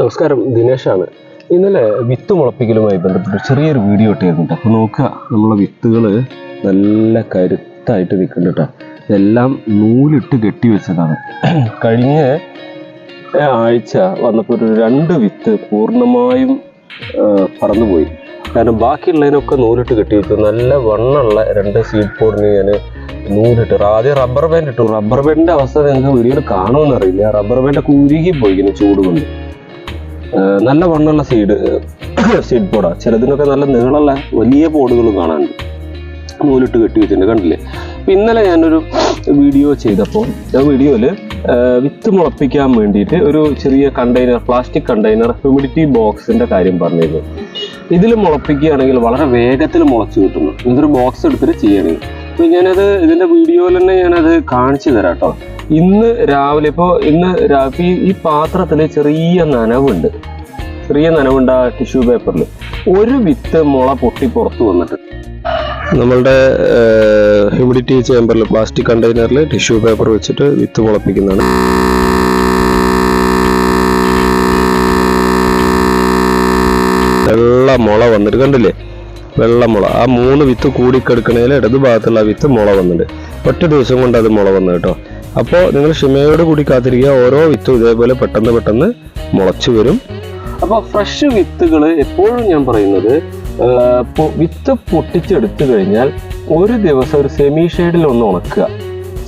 നമസ്കാരം ദിനേശാണ്. ഇന്നലെ വിത്ത് മുളപ്പിക്കലുമായി ബന്ധപ്പെട്ട് ചെറിയൊരു വീഡിയോ ഇട്ടായിരുന്നു അപ്പോൾ നോക്കുക നമ്മളെ വിത്തുകൾ നല്ല കരുത്തായിട്ട് നിൽക്കുന്നുണ്ട് കേട്ടോ. ഇതെല്ലാം നൂലിട്ട് കെട്ടി വെച്ചതാണ്. കഴിഞ്ഞ ആഴ്ച വന്നപ്പോൾ ഒരു രണ്ട് വിത്ത് പൂർണമായും പറന്നുപോയി. കാരണം ബാക്കിയുള്ളതിനൊക്കെ നൂലിട്ട് കെട്ടി വെച്ചു. നല്ല വണ്ണുള്ള രണ്ട് സീഡ് പോഡിന് ഞാൻ നൂലിട്ട് ആദ്യം റബ്ബർ ബാൻഡ് ഇട്ടു. റബ്ബർ ബാൻഡിന്റെ അവസ്ഥ നിങ്ങൾക്ക് വീഡിയോയിൽ കാണുമെന്നറിയില്ല റബ്ബർ ബാൻഡൊക്കെ ഉരുകി പോയി ഇങ്ങനെ ചൂട് കൊണ്ട്. നല്ല വണ്ണുള്ള സീഡ് സീഡ് പോഡാ ചിലതിനൊക്കെ നല്ല നീളമുള്ള വലിയ പോഡുകൾ കാണാനുണ്ട്. നൂലിട്ട് കെട്ടി വെച്ചിട്ടുണ്ട് കണ്ടില്ലേ? ഇന്നലെ ഞാനൊരു വീഡിയോ ചെയ്തപ്പോൾ ആ വീഡിയോയിൽ വിത്ത് മുളപ്പിക്കാൻ വേണ്ടിയിട്ട് ഒരു ചെറിയ കണ്ടെയ്നർ പ്ലാസ്റ്റിക് കണ്ടെയ്നർ ഹ്യൂമിഡിറ്റി ബോക്സിന്റെ കാര്യം പറഞ്ഞിരുന്നു. ഇതിൽ മുളപ്പിക്കുകയാണെങ്കിൽ വളരെ വേഗത്തിൽ മുളച്ചു കിട്ടുന്നു. ഇതൊരു ബോക്സ് എടുത്തിട്ട് ചെയ്യണമെങ്കിൽ അപ്പൊ ഞാനത് ഇതിന്റെ വീഡിയോയിൽ തന്നെ ഞാനത് കാണിച്ചു തരാം കേട്ടോ. ഇന്ന് രാവിലെ ഇപ്പോൾ ഇന്ന് ഈ പാത്രത്തിൽ ചെറിയ നനവുണ്ട്. ചെറിയ നനവുണ്ട് ആ ടിഷ്യൂ പേപ്പറിൽ ഒരു വിത്ത് മുള പൊട്ടി പുറത്തു വന്നിട്ട്. നമ്മളുടെ ഹ്യൂമിഡിറ്റി ചേമ്പറിൽ പ്ലാസ്റ്റിക് കണ്ടെയ്നറിൽ ടിഷ്യൂ പേപ്പർ വെച്ചിട്ട് വിത്ത് മുളപ്പിക്കുന്നതാണ്. വെള്ള മുള വന്നിട്ട് കണ്ടില്ലേ? വെള്ള മുള ആ മൂന്ന് വിത്ത് കൂടിക്കെടുക്കണേൽ ഇടത് ഭാഗത്തുള്ള വിത്ത് മുള വന്നിട്ടുണ്ട്. ഒറ്റ ദിവസം കൊണ്ട് അത് മുള വന്നു കേട്ടോ. അപ്പോൾ നിങ്ങൾ ക്ഷമയോട് കൂടി കാത്തിരിക്കുക. ഓരോ വിത്തും ഇതേപോലെ പെട്ടെന്ന് പെട്ടെന്ന് മുളച്ചു വരും. അപ്പോൾ ഫ്രഷ് വിത്തുകൾ എപ്പോഴും ഞാൻ പറയുന്നത് വിത്ത് പൊട്ടിച്ചെടുത്തു കഴിഞ്ഞാൽ ഒരു ദിവസം ഒരു സെമി ഷെയ്ഡിൽ ഒന്ന് ഉണക്കുക.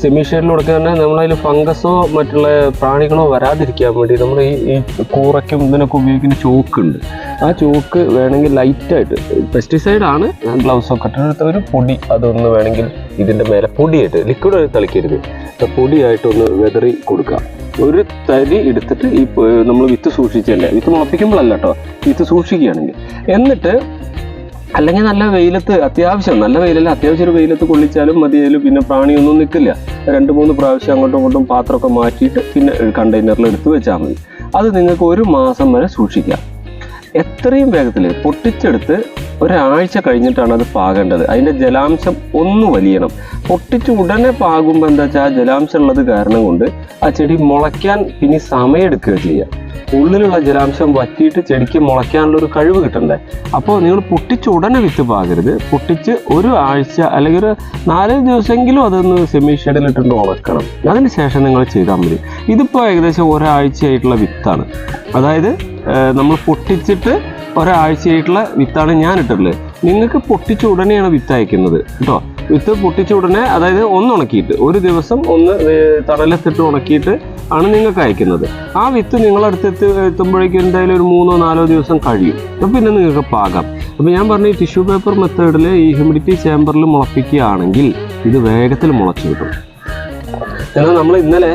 സെമി തന്നെ നമ്മളതിൽ ഫംഗസോ മറ്റുള്ള പ്രാണികളോ വരാതിരിക്കാൻ വേണ്ടി നമ്മൾ ഈ ഈ കൂറയ്ക്കും ഇതിനൊക്കെ ഉപയോഗിക്കുന്ന ചോക്കുണ്ട്. ആ ചോക്ക് വേണമെങ്കിൽ ലൈറ്റായിട്ട് പെസ്റ്റിസൈഡ് ആണ് ഗ്ലൗസ് ഒക്കെ ഇട്ടിട്ട് ഒരു പൊടി അതൊന്ന് വേണമെങ്കിൽ ഇതിന്റെ മേലെ പൊടിയായിട്ട് ലിക്വിഡ് തളിക്കരുത്. പൊടിയായിട്ടൊന്ന് വെതറി കൊടുക്കുക. ഒരു തരി എടുത്തിട്ട് ഈ നമ്മൾ വിത്ത് സൂക്ഷിച്ചല്ലേ വിത്ത് മുളപ്പിക്കുമ്പോഴല്ല കേട്ടോ വിത്ത് സൂക്ഷിക്കുകയാണെങ്കിൽ. എന്നിട്ട് അല്ലെങ്കിൽ നല്ല വെയിലത്ത് അത്യാവശ്യം നല്ല വെയിലല്ല അത്യാവശ്യം ഒരു വെയിലത്ത് കൊള്ളിച്ചാലും മതിയായാലും പിന്നെ പ്രാണിയൊന്നും നിൽക്കില്ല. രണ്ട് മൂന്ന് പ്രാവശ്യം അങ്ങോട്ടും ഇങ്ങോട്ടും പാത്രമൊക്കെ മാറ്റിയിട്ട് പിന്നെ കണ്ടെയ്നറിൽ എടുത്ത് വെച്ചാൽ മതി. അത് നിങ്ങൾക്ക് ഒരു മാസം വരെ സൂക്ഷിക്കാം. എത്രയും വേഗത്തിൽ പൊട്ടിച്ചെടുത്ത് ഒരാഴ്ച കഴിഞ്ഞിട്ടാണ് അത് പാകേണ്ടത്. അതിന്റെ ജലാംശം ഒന്ന് വലിയണം. പൊട്ടിച്ച് ഉടനെ പാകുമ്പോൾ എന്താ വെച്ചാൽ ആ ജലാംശം ഉള്ളത് കാരണം കൊണ്ട് ആ ചെടി മുളയ്ക്കാൻ പിന്നെ സമയമെടുക്കുക ചെയ്യുക ഉള്ളിലുള്ള ജലാംശം വറ്റിയിട്ട് ചെടിക്ക് മുളയ്ക്കാനുള്ള ഒരു കഴിവ് കിട്ടണ്ടേ? അപ്പോൾ നിങ്ങൾ പൊട്ടിച്ച് ഉടനെ വിത്ത് പാകരുത്. പൊട്ടിച്ച് ഒരു ആഴ്ച അല്ലെങ്കിൽ ഒരു നാലഞ്ച് ദിവസമെങ്കിലും അതൊന്ന് സെമി ഷെഡിലിട്ടുണ്ട് ഉണക്കണം. അതിന് ശേഷം നിങ്ങൾ ചെയ്താൽ മതി. ഇതിപ്പോൾ ഏകദേശം ഒരാഴ്ചയായിട്ടുള്ള വിത്താണ്. അതായത് നമ്മൾ പൊട്ടിച്ചിട്ട് ഒരാഴ്ചയായിട്ടുള്ള വിത്താണ് ഞാൻ ഇട്ടിട്ടുള്ളത്. നിങ്ങൾക്ക് പൊട്ടിച്ച് ഉടനെയാണ് വിത്ത് അയക്കുന്നത്. കേട്ടോ? വിത്ത് പൊട്ടിച്ച ഉടനെ അതായത് ഒന്ന് ഉണക്കിയിട്ട് ഒരു ദിവസം ഒന്ന് തണലത്തിട്ട് ഉണക്കിയിട്ട് ആണ് നിങ്ങൾക്ക് അയക്കുന്നത്. ആ വിത്ത് നിങ്ങളടുത്ത് എത്തി എത്തുമ്പോഴേക്കും എന്തായാലും ഒരു മൂന്നോ നാലോ ദിവസം കഴിയും. അപ്പം പിന്നെ നിങ്ങൾക്ക് പാകാം. അപ്പോൾ ഞാൻ പറഞ്ഞ ഈ ടിഷ്യൂ പേപ്പർ മെത്തേഡിൽ ഈ ഹ്യൂമിഡിറ്റി ചേമ്പറിൽ മുളപ്പിക്കുകയാണെങ്കിൽ ഇത് വേഗത്തിൽ മുളച്ചു കിട്ടും. എന്നാൽ നമ്മൾ ഇന്നലെ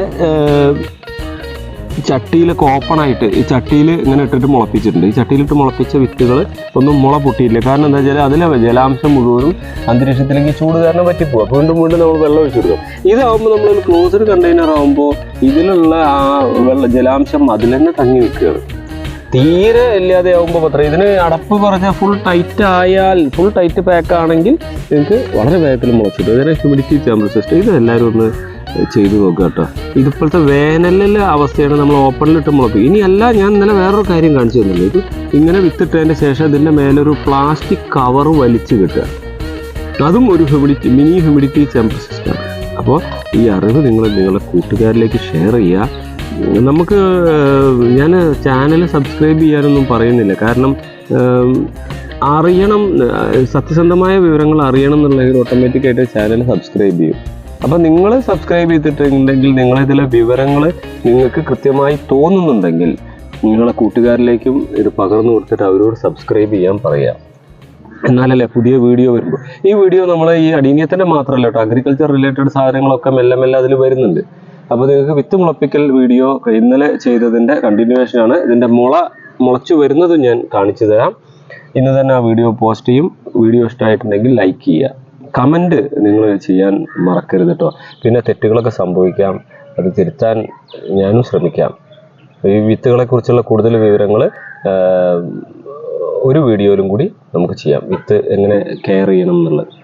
ചട്ടിയിലൊക്കെ ഓപ്പണായിട്ട് ഈ ചട്ടിയിൽ ഇങ്ങനെ ഇട്ടിട്ട് മുളപ്പിച്ചിട്ടുണ്ട്. ഈ ചട്ടിയിലിട്ട് മുളപ്പിച്ച വിത്തുകൾ ഒന്നും മുള പൊട്ടിയില്ല കാരണം എന്താ വെച്ചാൽ അതിലെ ജലാംശം മുഴുവനും അന്തരീക്ഷത്തിലേക്ക് ചൂട് കാരണം പറ്റിപ്പോകും അപ്പോൾ വീണ്ടും വീണ്ടും നമ്മൾ വെള്ളം ഒഴിച്ചു കൊടുക്കും. ഇതാവുമ്പോൾ നമ്മൾ ക്ലോസ്ഡ് കണ്ടെയ്നർ ആകുമ്പോൾ ഇതിലുള്ള ആ വെള്ള ജലാംശം അതിൽ തന്നെ തങ്ങി നിൽക്കുകയാണ്. തീരെ ഇല്ലാതെ ആകുമ്പോൾ പത്ര ഇതിന് അടപ്പ് പറഞ്ഞാൽ ഫുൾ ടൈറ്റ് ആയാൽ ഫുൾ ടൈറ്റ് പാക്ക് ആണെങ്കിൽ നിങ്ങൾക്ക് വളരെ വേഗത്തിൽ മുളച്ചിട്ട് അതിനെ ഹ്യൂമിഡിറ്റി ചേമ്പർ സിസ്റ്റം ഇത് എല്ലാവരും ഒന്ന് ചെയ്തു നോക്കുക കേട്ടോ. ഇതിപ്പോഴത്തെ വേനലിലെ അവസ്ഥയാണ് നമ്മൾ ഓപ്പണിലിട്ട് മുളപ്പിക്കും ഇനിയല്ല ഞാൻ ഇന്നലെ വേറൊരു കാര്യം കാണിച്ചു തന്നില്ല? ഇത് ഇങ്ങനെ വിത്തിട്ടതിന്റെ ശേഷം ഇതിന്റെ മേലൊരു പ്ലാസ്റ്റിക് കവർ വലിച്ചു കിട്ടുക. അതും ഒരു ഹ്യൂമിഡിറ്റി മിനി ഹ്യൂമിഡിറ്റി ചെമ്പർ സിസ്റ്റമാണ് അപ്പോൾ ഈ അറിവ് നിങ്ങൾ നിങ്ങളുടെ കൂട്ടുകാരിലേക്ക് ഷെയർ ചെയ്യുക. നമുക്ക് ഞാൻ ചാനൽ സബ്സ്ക്രൈബ് ചെയ്യാനൊന്നും പറയുന്നില്ല. കാരണം അറിയണം സത്യസന്ധമായ വിവരങ്ങൾ അറിയണം എന്നുള്ളതെങ്കിൽ ഓട്ടോമാറ്റിക്കായിട്ട് ചാനൽ സബ്സ്ക്രൈബ് ചെയ്യും. അപ്പം നിങ്ങൾ സബ്സ്ക്രൈബ് ചെയ്തിട്ടുണ്ടെങ്കിൽ നിങ്ങളിതിലെ വിവരങ്ങൾ നിങ്ങൾക്ക് കൃത്യമായി തോന്നുന്നുണ്ടെങ്കിൽ നിങ്ങളെ കൂട്ടുകാരിലേക്കും ഇത് പകർന്നു കൊടുത്തിട്ട് അവരോട് സബ്സ്ക്രൈബ് ചെയ്യാൻ പറയാം എന്നാലല്ലേ പുതിയ വീഡിയോ വരുമ്പോൾ ഈ വീഡിയോ നമ്മൾ ഈ അടീനിയത്തിന്റെ മാത്രമല്ല കേട്ടോ അഗ്രികൾച്ചർ റിലേറ്റഡ് സാധനങ്ങളൊക്കെ മെല്ലെ മെല്ലെ അതിൽ വരുന്നുണ്ട്. അപ്പോൾ നിങ്ങൾക്ക് വിത്ത് മുളപ്പിക്കൽ വീഡിയോ ഇന്നലെ ചെയ്തതിന്റെ കണ്ടിന്യൂവേഷനാണ് ഇതിന്റെ മുള മുളച്ചു വരുന്നതും ഞാൻ കാണിച്ചു തരാം. ഇന്ന് തന്നെ ആ വീഡിയോ പോസ്റ്റ് ചെയ്യും. വീഡിയോ ഇഷ്ടമായിട്ടുണ്ടെങ്കിൽ ലൈക്ക് ചെയ്യുക. കമന്റ് നിങ്ങൾ ചെയ്യാൻ മറക്കരുത് കേട്ടോ പിന്നെ തെറ്റുകളൊക്കെ സംഭവിക്കാം. അത് തിരുത്താൻ ഞാനും ശ്രമിക്കാം. ഈ വിത്തുകളെ കുറിച്ചുള്ള കൂടുതൽ വിവരങ്ങൾ ഒരു വീഡിയോയിലും കൂടി നമുക്ക് ചെയ്യാം. വിത്ത് എങ്ങനെ കെയർ ചെയ്യണം എന്നുള്ളത്.